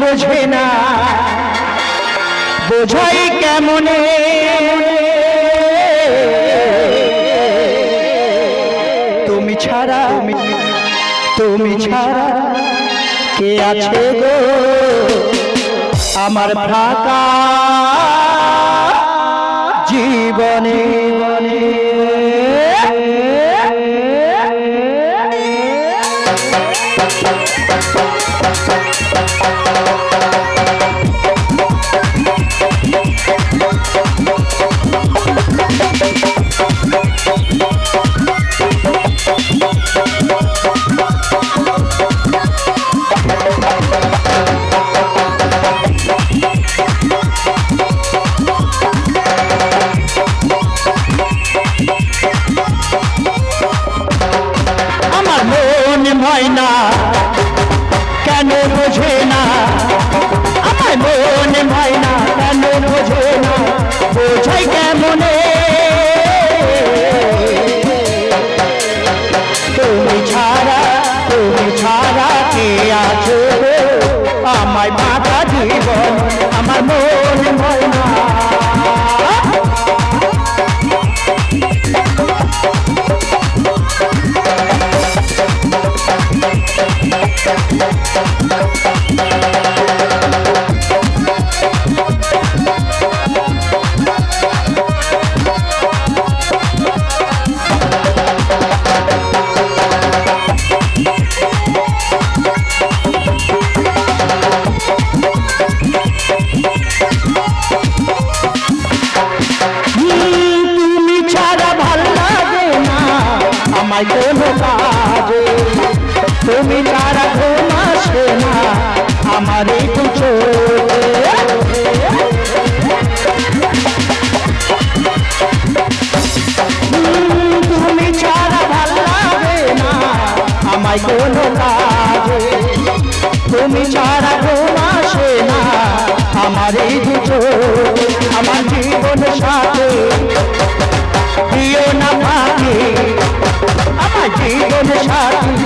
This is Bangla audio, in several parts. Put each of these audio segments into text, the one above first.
বোঝে না। বোঝাই কেমনে? তুমি ছাড়া তুমি ছাড়া কে আছে গো? আমার ফাঁকা জীবনে। আমায় কোনো কাজে তুমি তারা ঘুমাসে না আমার এই তুমি ছাড়া ভালো না, আমায় কোনো কাজে। তুমি ছাড়া ঘুমাসে না আমার এই আমার জীবন সাথে প্রিয় না জীবন সাথী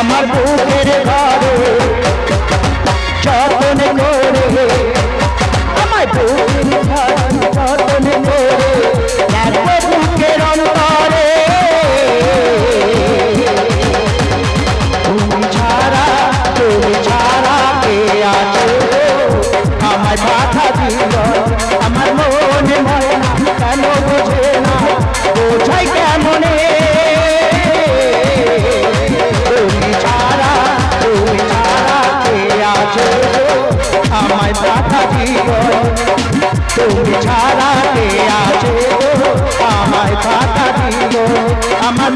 আমার বউ জীবন তুমি ছাড়াতে আছে আমায় পাতা দিল আমার